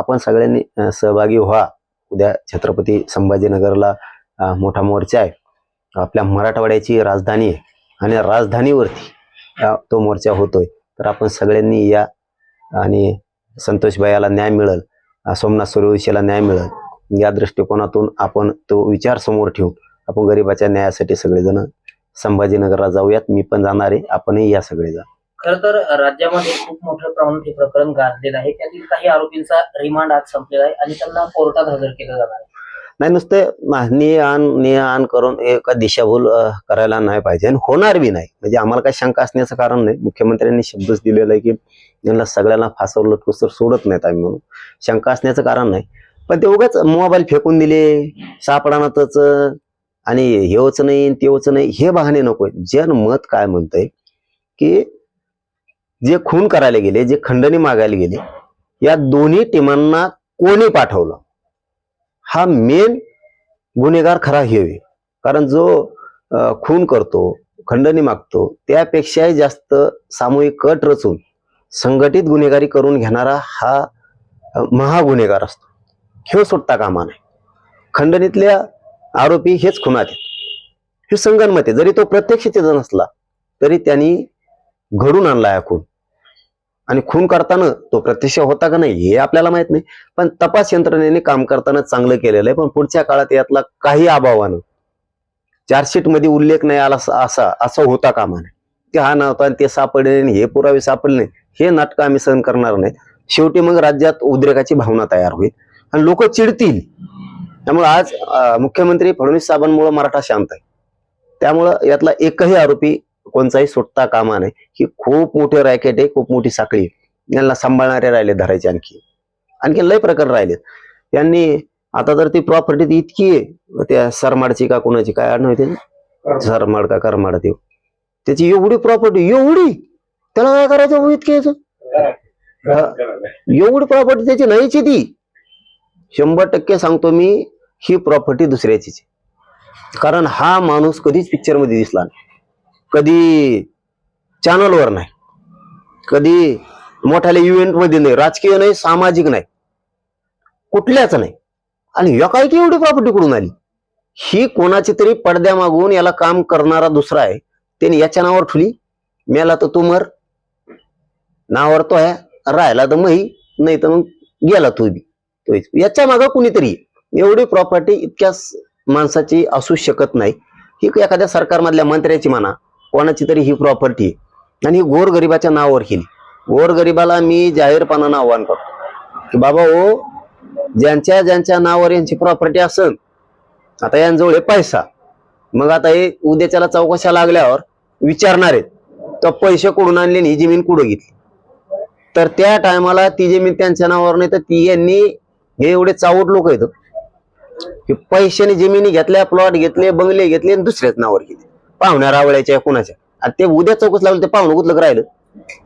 आपण सगळ्यांनी सहभागी व्हा. उद्या छत्रपती संभाजीनगरला मोठा मोर्चा आहे. आपल्या मराठवाड्याची राजधानी आहे. आणि राजधानीवरती तो मोर्चा होतोय. तर आपण सगळ्यांनी या आणि संतोषबाईला न्याय मिळेल सोमनाथ सूर्यवंशीला न्याय मिळेल. या दृष्टिकोनातून आपण तो विचार समोर ठेवू आपण गरिबाच्या न्यायासाठी सगळेजण संभाजीनगरला जाऊयात. मी पण जाणार आहे. आपणही या सगळेजण. खर तर राज्यामध्ये खूप मोठ्या प्रमाणात हे प्रकरण गाजलेलं आहे. त्यातील काही आरोपींचा रिमांड आज संपलेला आहे आणि त्यांना कोर्टात हजर केलं जाणार आहे. नाही नुसते ने आण ने आण करून एका दिशाभूल करायला नाही पाहिजे आणि होणार बी नाही. म्हणजे आम्हाला काही शंका असण्याचं कारण नाही. मुख्यमंत्र्यांनी शब्दच दिलेला आहे की यांना सगळ्यांना फासवलं तर सोडत नाहीत आम्ही म्हणून. शंका असण्याचं कारण नाही. पण ते उगाच मोबाईल फेकून दिले सापडानातच आणि हेच नाही तेवच नाही हे बहाणे नको जन मत काय म्हणतंय की जे खून करायला गेले जे खंडणी मागायला गेले या दोन्ही टीमांना कोणी पाठवलं? हा मेन गुन्हेगार खरा हे कारण जो खून करतो खंडणी मागतो त्यापेक्षाही जास्त सामूहिक कट रचून संघटित गुन्हेगारी करून घेणारा हा महागुन्हेगार असतो. हे सुटता कामा नाही खंडणीतल्या आरोपी हेच खुनात आहेत. हे संगनमत आहे जरी तो प्रत्यक्ष तिथं नसला तरी त्यांनी घडून आणला हा खून. आणि खून करताना तो प्रत्यक्ष होता का नाही हे आपल्याला माहीत नाही. पण तपास यंत्रणेने काम करताना चांगलं केलेलं आहे. पण पुढच्या काळात यातला काही अभावानं चार्जशीटमध्ये उल्लेख नाही आला असा- असा होता कामा नये ते हा नव्हता आणि ते सापडले नाही हे पुरावे सापडले नाही. हे नाटकं आम्ही सहन करणार नाही शेवटी मग राज्यात उद्रेकाची भावना तयार होईल. आणि लोक चिडतील. त्यामुळे आज मुख्यमंत्री फडणवीस साहेबांमुळे मराठा शांत आहे. त्यामुळं यातला एकही आरोपी कोणताही सुटता कामा नये. ही खूप मोठी रॅकेट आहे खूप मोठी साखळी यांना सांभाळणारे राहिले धरायचे आणखी. आणखी लय प्रकार राहिलेत यांनी आता तर ती प्रॉपर्टी इतकी आहे. त्या सरमाडची का कोणाची काय आडनाव त्याचं सरमाड का करमाड ते. त्याची एवढी प्रॉपर्टी एवढी! त्याला काय करायचं? इतके. एवढी प्रॉपर्टी त्याची नाहीची ती. शंभर टक्के सांगतो मी ही प्रॉपर्टी दुसऱ्याचीच आहे. कारण हा माणूस कधीच पिक्चरमध्ये दिसला नाही. कधी चॅनलवर नाही. कधी मोठ्याल्या इव्हेंटमध्ये नाही राजकीय नाही सामाजिक नाही. कुठल्याच नाही. आणि या काय एवढी प्रॉपर्टी कुठून आली? ही कोणाची तरी पडद्या मागून याला काम करणारा दुसरा आहे. त्याने याच्या नावावर ठुली मेला तर तू मर. नावावर तो आहे. राहिला तर मही. नाही तर मग गेला तू बी. तो याच्या मागं कुणीतरी एवढी प्रॉपर्टी इतक्या माणसाची असू शकत नाही. ही एखाद्या सरकारमधल्या मंत्र्याची म्हणा कोणाची तरी ही प्रॉपर्टी आहे. आणि ही गोरगरिबाच्या नावावर केली. गोरगरिबाला मी जाहीरपणानं आव्हान करतो. की बाबा ओ ज्यांच्या ज्यांच्या नावावर यांची प्रॉपर्टी असेल आता यांजवळ आहे पैसा. मग आता हे उद्याच्याला चौकशा लागल्यावर विचारणार आहेत. तर पैसे कुठून आणले आणि ही जमीन कुठं घेतली? तर त्या टायमाला ती जमीन त्यांच्या नावावर नाही तर ती यांनी हे एवढे चावट लोक आहेत. की पैशाने जमिनी घेतल्या प्लॉट घेतले बंगले घेतले आणि दुसऱ्याच नावावर घेतले पाहुण्या रावळ्याच्या कुणाच्या? आणि ते उद्या चौकस लावलं ते पाहुणं गुतलक राहिलं?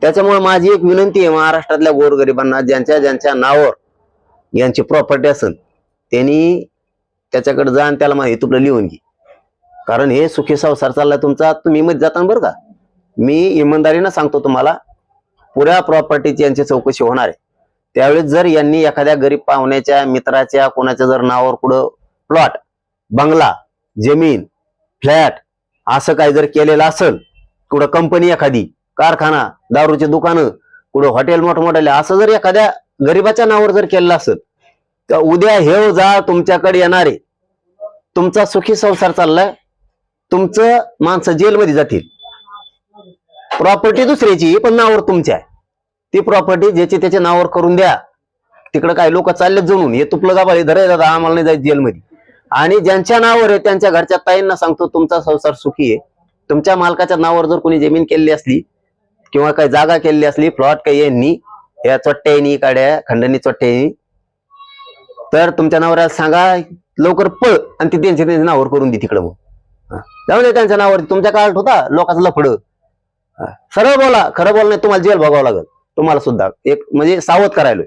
त्याच्यामुळे माझी एक विनंती आहे महाराष्ट्रातल्या गोरगरिबांना ज्यांच्या ज्यांच्या नावावर यांची प्रॉपर्टी असेल त्यांनी त्याच्याकडे जा आणि त्याला माहिती तुला लिहून घे. कारण हे सुखी संसार चाललाय तुमचा तुम्ही मत जाताना बरं का? मी इमानदारीनं सांगतो तुम्हाला पुऱ्या प्रॉपर्टीची यांची चौकशी होणार आहे. त्यावेळेस जर यांनी एखाद्या गरीब पाहुण्याच्या मित्राच्या कोणाच्या जर नावावर कुठं प्लॉट बंगला जमीन फ्लॅट असं काय जर केलेलं असेल कुठं कंपनी एखादी कारखाना दारूची दुकानं कुठं हॉटेल मोठमोठाले असं जर एखाद्या गरीबाच्या नावावर जर केलेलं असेल तर उद्या हे जा तुमच्याकडे येणारे तुमचा सुखी संसार चाललाय तुमचं माणसं जेलमध्ये जातील. प्रॉपर्टी दुसऱ्याची पण नावावर तुमच्या आहे. ती प्रॉपर्टी ज्याची त्याच्या नावावर करून द्या. तिकडं काय लोक चाललेत जणून हे तुपलं गाबा धरे दादा आम्हाला नाही जायचं जेलमध्ये. आणि ज्यांच्या नावावर आहे त्यांच्या घरच्या ताईंना सांगतो तुमचा संसार सुखी आहे. तुमच्या मालकाच्या नावावर जर कोणी जमीन केलेली असली किंवा काही जागा केलेली असली प्लॉट काही यांनी या चोट्ट्यानी काड्या खंडणी चोट्ट्यानी तर तुमच्या नावावर सांगा लवकर पळ आणि ती त्यांच्या त्यांच्या नावावर करून दे तिकडं मग. जाऊ दे त्यांच्या नावावर तुमच्या काळात होता लोकांचं लफड. सरळ बोला खरं बोल नाही तुम्हाला जेल बघावं लागेल. तुम्हाला सुद्धा एक म्हणजे सावध करायला.